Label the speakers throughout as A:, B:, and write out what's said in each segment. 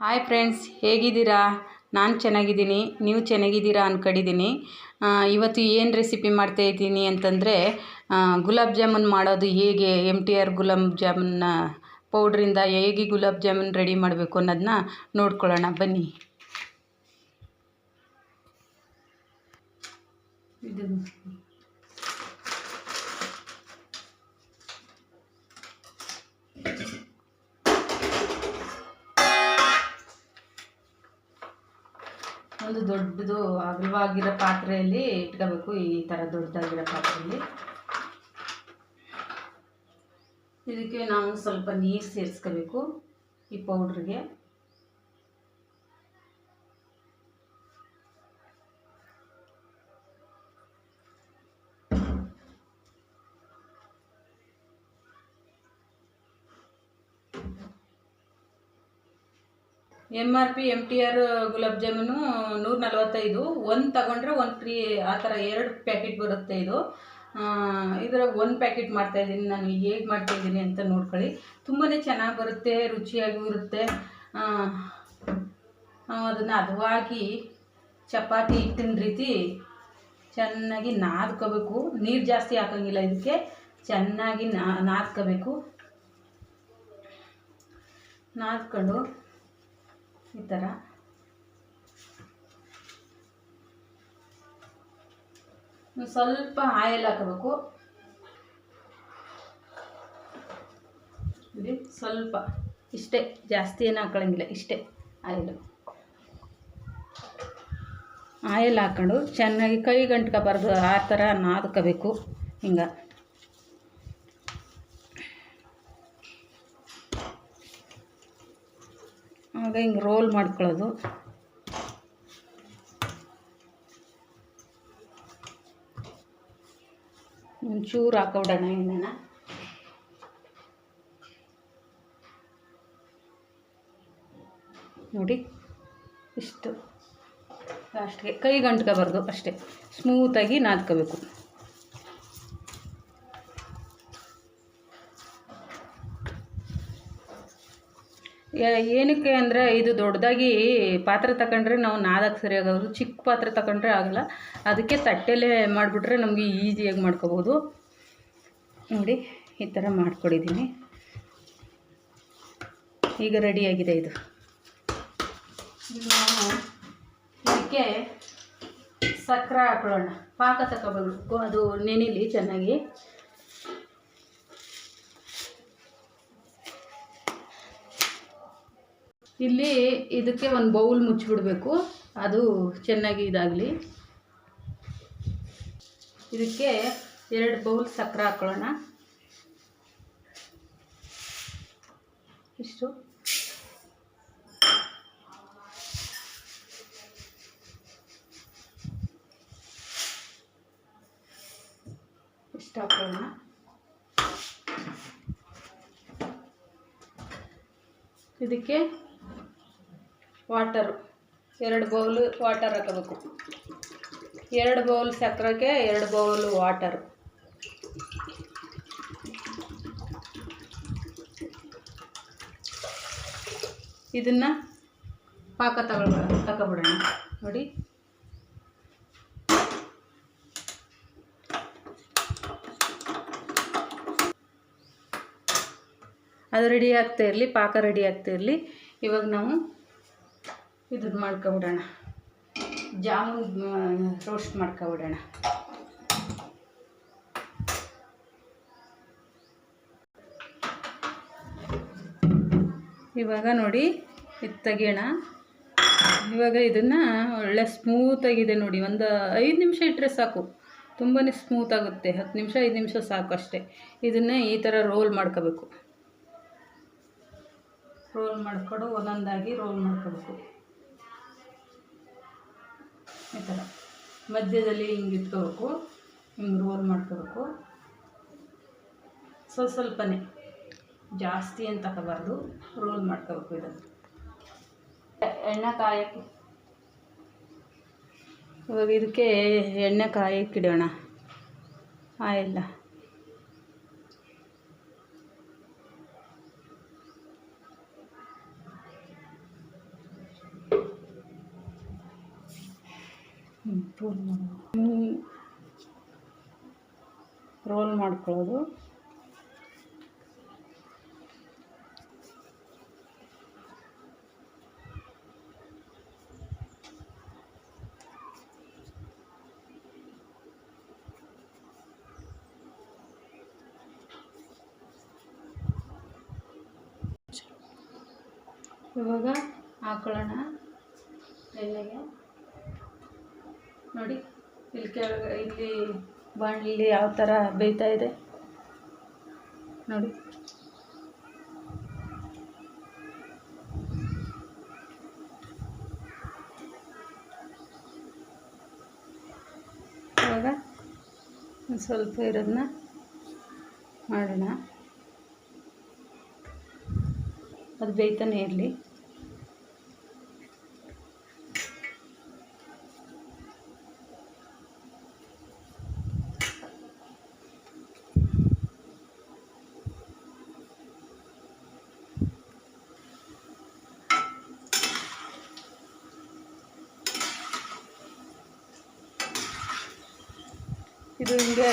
A: Hi friends ಹೇಗಿದ್ದೀರಾ? ನಾನು ಚೆನ್ನಾಗಿದ್ದೀನಿ. ನೀವು ಚೆನ್ನಾಗಿದ್ದೀರಾ ಅಂದ್ಕೊಂಡಿದ್ದೀನಿ ಇವತ್ತು ಏನು ರೆಸಿಪಿ ಮಾಡ್ತಾಯಿದ್ದೀನಿ ಅಂತಂದರೆ ಗುಲಾಬ್ ಜಾಮೂನ್ ಮಾಡೋದು ಹೇಗೆ ಎಂ ಟಿ ಆರ್ ಗುಲಾಬ್ ಜಾಮೂನ್ನ ಪೌಡ್ರಿಂದ ಹೇಗೆ ಗುಲಾಬ್ ಜಾಮೂನ್ ರೆಡಿ ಮಾಡಬೇಕು ಅನ್ನೋದನ್ನ ನೋಡ್ಕೊಳ್ಳೋಣ. ಬನ್ನಿ. ಇದು ಒಂದು ದೊಡ್ಡದು ಅಗಲವಾಗಿರೋ ಪಾತ್ರೆಯಲ್ಲಿ ಇಟ್ಕೋಬೇಕು, ಈ ಥರ ದೊಡ್ಡದಾಗಿರೋ ಪಾತ್ರೆಯಲ್ಲಿ. ಇದಕ್ಕೆ ನಾವು ಸ್ವಲ್ಪ ನೀರು ಸೇರಿಸ್ಕೋಬೇಕು ಈ ಪೌಡ್ರಿಗೆ M R P M T R gulab jamun ನೂರ ನಲ್ವತ್ತೈದು ಒಂದು ತಗೊಂಡ್ರೆ ಒಂದು ಫ್ರೀ ಆ ಥರ ಎರಡು ಪ್ಯಾಕೆಟ್ ಬರುತ್ತೆ ಇದು. ಇದರ ಒಂದು ಪ್ಯಾಕೆಟ್ ಮಾಡ್ತಾಯಿದ್ದೀನಿ ನಾನು. ಹೇಗೆ ಮಾಡ್ತಾಯಿದ್ದೀನಿ ಅಂತ ನೋಡ್ಕೊಳ್ಳಿ. ತುಂಬಾ ಚೆನ್ನಾಗಿ ಬರುತ್ತೆ, ರುಚಿಯಾಗೂ ಇರುತ್ತೆ. ಅದನ್ನು ಹದವಾಗಿ ಚಪಾತಿ ಹಿಟ್ಟಿನ ರೀತಿ ಚೆನ್ನಾಗಿ ನಾದ್ಕೋಬೇಕು. ನೀರು ಜಾಸ್ತಿ ಹಾಕೋಂಗಿಲ್ಲ ಇದಕ್ಕೆ. ಚೆನ್ನಾಗಿ ನಾದ್ಕೋಬೇಕು. ನಾದ್ಕೊಂಡು ಈ ಥರ. ಸ್ವಲ್ಪ ಆಯಿಲ್ ಹಾಕಬೇಕು. ಇಲ್ಲಿ ಸ್ವಲ್ಪ. ಇಷ್ಟೇ, ಜಾಸ್ತಿ ಏನು ಹಾಕೊಳ್ಳಂಗಿಲ್ಲ, ಇಷ್ಟೇ ಆಯಿಲು ಆಯಿಲ್ ಹಾಕ್ಕೊಂಡು ಚೆನ್ನಾಗಿ ಕೈ ಗಂಟ್ಕೋಬಾರ್ದು, ಆ ಥರ ನಾದ್ಕೋಬೇಕು. ಹಿಂಗೆ. ಆಗ ಹಿಂಗೆ ರೋಲ್ ಮಾಡ್ಕೊಳ್ಳೋದು. ಒಂಚೂರು ಹಾಕೋಬಿಡೋಣ ಎಣ್ಣೆನ. ನೋಡಿ, ಇಷ್ಟು. ಲಾಸ್ಟ್ಗೆ ಕೈ ಗಂಟ್ಕೋಬಾರ್ದು ಅಷ್ಟೇ. ಸ್ಮೂತಾಗಿ ನಾದ್ಕೋಬೇಕು. ಏನಕ್ಕೆ ಅಂದರೆ ಇದು ದೊಡ್ಡದಾಗಿ ಪಾತ್ರೆ ತಗೊಂಡ್ರೆ ನಾವು ನಾದಕ್ಕೆ ಸರಿಯಾಗೋದು ಚಿಕ್ಕ ಪಾತ್ರೆ ತಗೊಂಡ್ರೆ ಆಗಲ್ಲ. ಅದಕ್ಕೆ ತಟ್ಟೆಲೇ ಮಾಡಿಬಿಟ್ರೆ ನಮಗೆ ಈಸಿಯಾಗಿ ಮಾಡ್ಕೋಬೋದು. ನೋಡಿ, ಈ ಥರ ಮಾಡ್ಕೊಡಿದ್ದೀನಿ. ಈಗ ರೆಡಿಯಾಗಿದೆ ಇದು. ಇದಕ್ಕೆ ಸಕ್ಕರೆ ಹಾಕೊಳ್ಳೋಣ. ಪಾಕ ತಗೋಬೇಕು. ಅದು ನೆನೆಲಿ ಚೆನ್ನಾಗಿ. ಇಲ್ಲಿ ಇದಕ್ಕೆ ಒಂದು ಬೌಲ್ ಮುಚ್ಚಿಬಿಡಬೇಕು. ಅದು ಚೆನ್ನಾಗಿ ಇದಾಗಲಿ. ಇದಕ್ಕೆ ಎರಡು ಬೌಲ್ ಸಕ್ಕರೆ ಹಾಕೊಳ್ಳೋಣ. ಇಷ್ಟು. ಇಷ್ಟು ಹಾಕ್ಕೊಳ್ಳೋಣ ಇದಕ್ಕೆ ವಾಟರು. ಎರಡು ಬೌಲು ವಾಟರ್ ಹಾಕಬೇಕು. ಎರಡು ಬೌಲ್ ಸಕ್ಕರೆಗೆ ಎರಡು ಬೌಲು ವಾಟರು. ಇದನ್ನು ಪಾಕ ತಗೊಳ್ಬೇಡ ತಗೊಬಿಡೋಣ. ನೋಡಿ. ಅದು ರೆಡಿ ಆಗ್ತಾ ಇರಲಿ, ಪಾಕ ರೆಡಿ ಆಗ್ತಾ ಇರಲಿ. ಇವಾಗ ನಾವು ಇದನ್ನು ಮಾಡ್ಕೊಬಿಡೋಣ. ಜಾಮೂನ್ ರೋಸ್ಟ್ ಮಾಡ್ಕೊಬಿಡೋಣ. ಇವಾಗ ನೋಡಿ ಇದು ತೆಗಿಯೋಣ. ಇವಾಗ ಇದನ್ನು ಒಳ್ಳೆ ಸ್ಮೂತಾಗಿದೆ ನೋಡಿ. ಒಂದು ಐದು ನಿಮಿಷ ಇಟ್ಟರೆ ಸಾಕು. ತುಂಬಾ ಸ್ಮೂತ್ ಆಗುತ್ತೆ. ಹತ್ತು ನಿಮಿಷ, ಐದು ನಿಮಿಷ ಸಾಕು ಅಷ್ಟೇ. ಇದನ್ನೇ ಈ ಥರ ರೋಲ್ ಮಾಡ್ಕೋಬೇಕು. ರೋಲ್ ಮಾಡ್ಕೊಂಡು, ಒಂದೊಂದಾಗಿ ರೋಲ್ ಮಾಡ್ಕೋಬೇಕು. ಈ ಥರ. ಮಧ್ಯದಲ್ಲಿ ಹಿಂಗೆ ಇಟ್ಕೋಬೇಕು, ಹಿಂಗೆ ರೋಲ್ ಮಾಡ್ಕೋಬೇಕು. ಸ್ವಲ್ಪ ಸ್ವಲ್ಪನೇ, ಜಾಸ್ತಿ ಅಂತ ತಗೋಬಾರ್ದು ರೋಲ್ ಮಾಡ್ಕೋಬೇಕು ಇದನ್ನು. ಎಣ್ಣೆ ಕಾಯಕ್ಕೆ. ಇವಾಗ ಇದಕ್ಕೆ ಎಣ್ಣೆ ಕಾಯಕ್ಕಿಡೋಣ ಆಯಿಲ್ಲ ರೋಲ್ ರೋಲ್ ಮಾಡ್ಕೊಳ್ಳೋದು. ಇವಾಗ ಹಾಕೊಳ್ಳೋಣ. ಎಣ್ಣೆಗೆ ನೋಡಿ, ಇಲ್ಲಿ ಕೆಳಗೆ, ಇಲ್ಲಿ ಬಾಣಲಿ ಯಾವ ಥರ ಬೇಯ್ತಾ ಇದೆ. ನೋಡಿ. ಇವಾಗ ಸ್ವಲ್ಪ ಇರೋದನ್ನ ಮಾಡೋಣ. ಅದು ಬೇಯ್ತಾನೆ ಇರಲಿ. ಇದು ಹಿಂಗೆ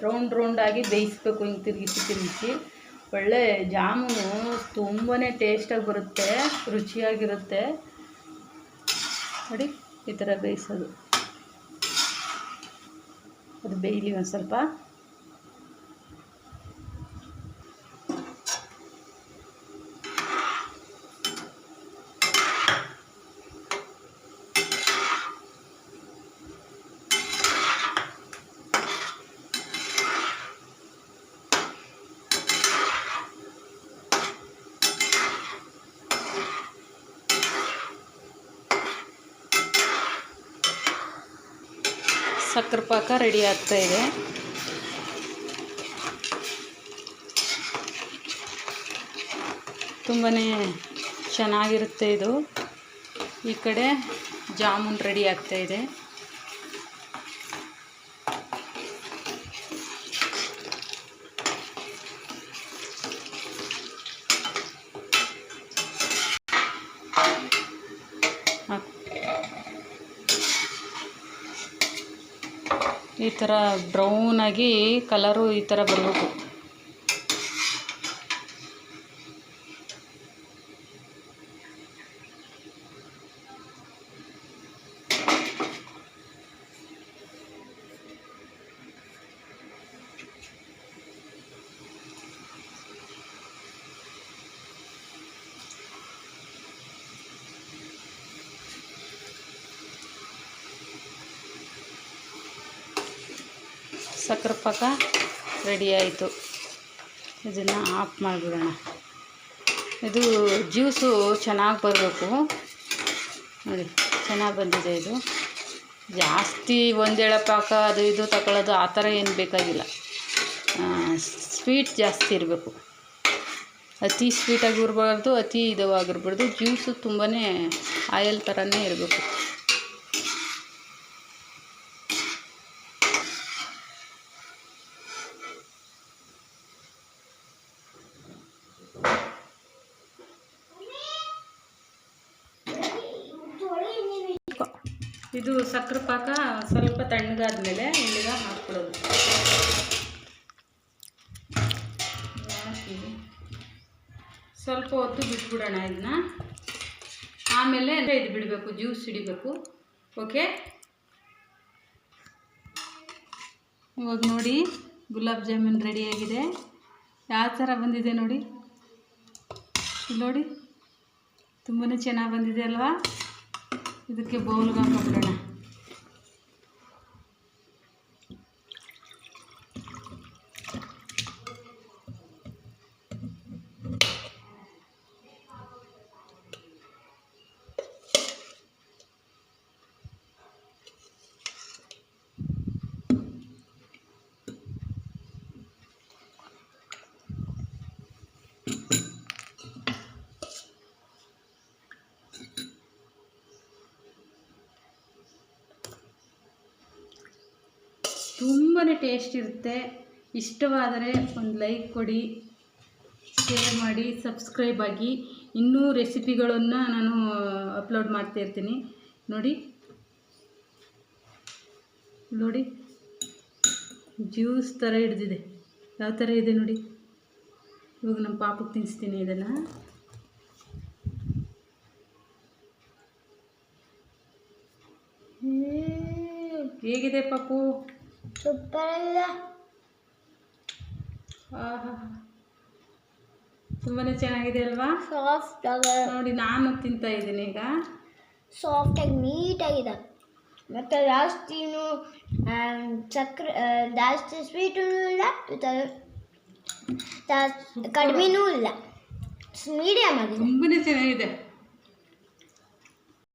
A: ರೌಂಡ್ ರೌಂಡಾಗಿ ಬೇಯಿಸ್ಬೇಕು ಹಿಂಗೆ ತಿರುಗಿಸಿ ತಿರುಗಿಸಿ ಒಳ್ಳೆ ಜಾಮೂನು ತುಂಬಾ ಟೇಸ್ಟಾಗಿ ಬರುತ್ತೆ, ರುಚಿಯಾಗಿರುತ್ತೆ. ನೋಡಿ, ಈ ಥರ ಬೇಯಿಸೋದು. ಅದು ಬೇಯಲಿ ಒಂದು ಸ್ವಲ್ಪ. ಸಕ್ಕರೆ ಪಾಕ ರೆಡಿ ಆಗ್ತಾ ಇದೆ. ತುಂಬಾ ಚೆನ್ನಾಗಿರುತ್ತೆ ಇದು. ಈ ಕಡೆ ಜಾಮೂನ್ ರೆಡಿ ಆಗ್ತಾ ಈ ಥರ ಬ್ರೌನಾಗಿ ಕಲರು ಈ ಥರ ಬರಬೇಕು. ಸಕ್ಕರೆ ಪಾಕ ರೆಡಿ ಆಯಿತು. ಇದನ್ನು ಆಫ್ ಮಾಡಿಬಿಡೋಣ. ಇದು ಜ್ಯೂಸು ಚೆನ್ನಾಗಿ ಬರಬೇಕು. ನೋಡಿ, ಚೆನ್ನಾಗಿ ಬಂದಿದೆ ಇದು. ಜಾಸ್ತಿ ಒಂದೆಳೆ ಪಾಕ ಅದು ಇದು ತಗೊಳ್ಳೋದು ಆ ಥರ ಏನು ಬೇಕಾಗಿಲ್ಲ. ಸ್ವೀಟ್ ಜಾಸ್ತಿ ಇರಬೇಕು. ಅತಿ ಸ್ವೀಟಾಗಿ ಇರಬಾರ್ದು, ಅತಿ ಇದಾಗಿರ್ಬಾರ್ದು ಜ್ಯೂಸು ತುಂಬಾ ಆಯಲ್ ಥರನೇ ಇರಬೇಕು. ಇದು ಸಕ್ಕರೆ ಪಾಕ ಸ್ವಲ್ಪ ತಣ್ಣಗಾದ್ಮೇಲೆ ಇಲ್ಲಿಗ ಹಾಕ್ಬಿಡೋದು ಹಾಕಿ. ಸ್ವಲ್ಪ ಹೊತ್ತು ಬಿಟ್ಬಿಡೋಣ ಇದನ್ನ. ಆಮೇಲೆ ಇದು ಬಿಡಬೇಕು, ಜ್ಯೂಸ್ ಹಿಡಿಬೇಕು. ಓಕೆ? ಇವಾಗ ನೋಡಿ, ಗುಲಾಬ್ ಜಾಮೂನ್ ರೆಡಿಯಾಗಿದೆ ಯಾವ ಥರ ಬಂದಿದೆ ನೋಡಿ? ನೋಡಿ ತುಂಬಾ ಚೆನ್ನಾಗಿ ಬಂದಿದೆ ಅಲ್ವಾ? ಇದಕ್ಕೆ ಬೌಲ್ಗೆ ಹಾಕೊಂಡ್ಬಿಡೋಣ ತುಂಬಾ ಟೇಸ್ಟ್ ಇರುತ್ತೆ. ಇಷ್ಟವಾದರೆ ಒಂದು ಲೈಕ್ ಕೊಡಿ ಶೇರ್ ಮಾಡಿ ಸಬ್ಸ್ಕ್ರೈಬ್ ಆಗಿ. ಇನ್ನೂ ರೆಸಿಪಿಗಳನ್ನು ನಾನು ಅಪ್ಲೋಡ್ ಮಾಡ್ತಾ ಇರ್ತೀನಿ. ನೋಡಿ. ನೋಡಿ. ಜ್ಯೂಸ್ ಥರ ಹಿಡ್ದಿದೆ. ಯಾವ ಥರ ಇದೆ ನೋಡಿ. ಇವಾಗ ನಮ್ಮ ಪಾಪಕ್ಕೆ ತಿನ್ನಿಸ್ತೀನಿ ಇದನ್ನು. ಹೇಗಿದೆ ಪಾಪು?
B: ಸೂಪರ್ ಇದೆ
A: ಆಹಾ. ತುಂಬಾ ಚೆನ್ನಾಗಿದೆ ಅಲ್ವಾ?
B: ಸಾಫ್ಟ್
A: ನೋಡಿ ನಾನು ತಿಂತಾ ಇದ್ದೀನಿ ಈಗ.
B: ಸಾಫ್ಟಾಗಿ ನೀಟಾಗಿದೆ. ಮತ್ತು ಜಾಸ್ತಿನೂ ಸಕ್ಕರೆ ಜಾಸ್ತಿ ಸ್ವೀಟೂ ಇಲ್ಲ ಕಡಿಮೆನೂ ಇಲ್ಲ. ಮೀಡಿಯಮ್ ಆಗಿದೆ.
A: ತುಂಬಾ ಚೆನ್ನಾಗಿದೆ.